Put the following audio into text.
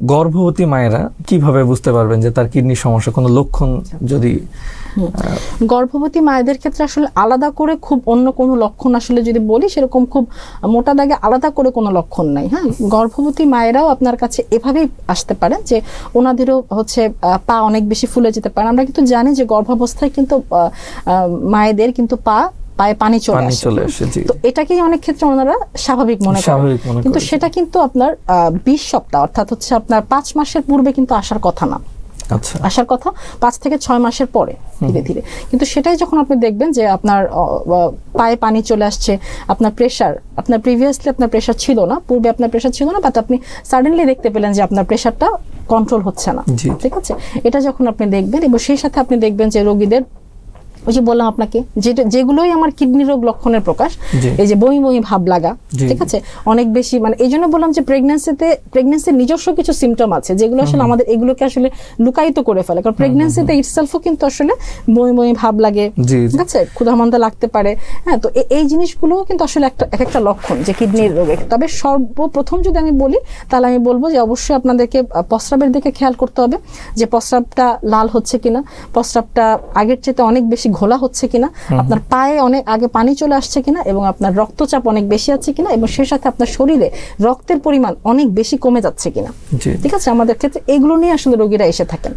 গর্ভবতী মায়েরা কীভাবে বুঝতে পারবেন যে তার কিডনির সমস্যা? কোনো লক্ষণ যদি গর্ভবতী মায়েদের ক্ষেত্রে আসলে আলাদা করে খুব অন্য কোনো লক্ষণ আসলে যদি বলি, সেরকম খুব মোটা দাগে আলাদা করে কোনো লক্ষণ নাই হ্যাঁ? গর্ভবতী মায়েরাও আপনার কাছে এভাবেই আসতে পারেন যে ওনাদেরও হচ্ছে পা অনেক বেশি ফুলে যেতে পারে। আমরা কিন্তু জানি যে গর্ভাবস্থায় কিন্তু মায়েদের কিন্তু পা পায়ে পানি চলে আসে। তো এটাকেই অনেক ক্ষেত্রে ওনারা স্বাভাবিক মনে করেন। কিন্তু সেটা কিন্তু আপনার বিশ সপ্তাহ অর্থাৎ হচ্ছে আপনার পাঁচ মাসের পূর্বে কিন্তু আসার কথা না। আচ্ছা। আসার কথা পাঁচ থেকে ছয় মাসের পরে ধীরে ধীরে। কিন্তু সেটাই যখন আপনি দেখবেন যে আপনার পায়ে পানি চলে আসছে আপনার প্রেশার আপনার প্রিভিয়াসলি আপনার প্রেশার ছিল না পূর্বে আপনার প্রেশার ছিল না বাট আপনি সাডেনলি দেখতে পেলেন যে আপনার প্রেশারটা কন্ট্রোল হচ্ছে না। ঠিক আছে? এটা যখন আপনি দেখবেন এবং সেই সাথে আপনি দেখবেন যে রোগীদের ওই যে বললাম আপনাকে যেটা যেগুলোই আমার কিডনি রোগ লক্ষণের প্রকাশ এই যে বমি বমি ভাব লাগা ঠিক আছে? অনেক বেশি মানে এই জন্য বললাম যে প্রেগনেন্সিতে প্রেগনেন্সির নিজস্ব কিছু সিমটম আছে যেগুলো আসলে আমাদের এগুলোকে আসলে লুকায়িত করে ফেলে। কারণ প্রেগনেন্সিতে ইটসেলফও কিন্তু আসলে বমি বমি ভাব লাগে। ঠিক আছে? ক্ষুধামন্দা লাগতে পারে হ্যাঁ? তো এই জিনিসগুলোও কিন্তু আসলে একটা এক একটা লক্ষণ যে কিডনির রোগে তবে সর্বপ্রথম যদি আমি বলি তাহলে আমি বলব যে অবশ্যই আপনাদেরকে প্রস্রাবের দিকে খেয়াল করতে হবে যে প্রস্রাবটা লাল হচ্ছে কিনা। প্রস্রাবটা আগের চেয়ে অনেক বেশি ঘোলা হচ্ছে কিনা আপনার পায়ে অনেক আগে পানি চলে আসছে কিনা এবং আপনার রক্তচাপ অনেক বেশি আছে কিনা এবং সে সাথে আপনার শরীরে রক্তের পরিমাণ অনেক বেশি কমে যাচ্ছে কিনা। ঠিক আছে? আমাদের ক্ষেত্রে এগুলো নিয়ে আসলে রোগীরা এসে থাকেন।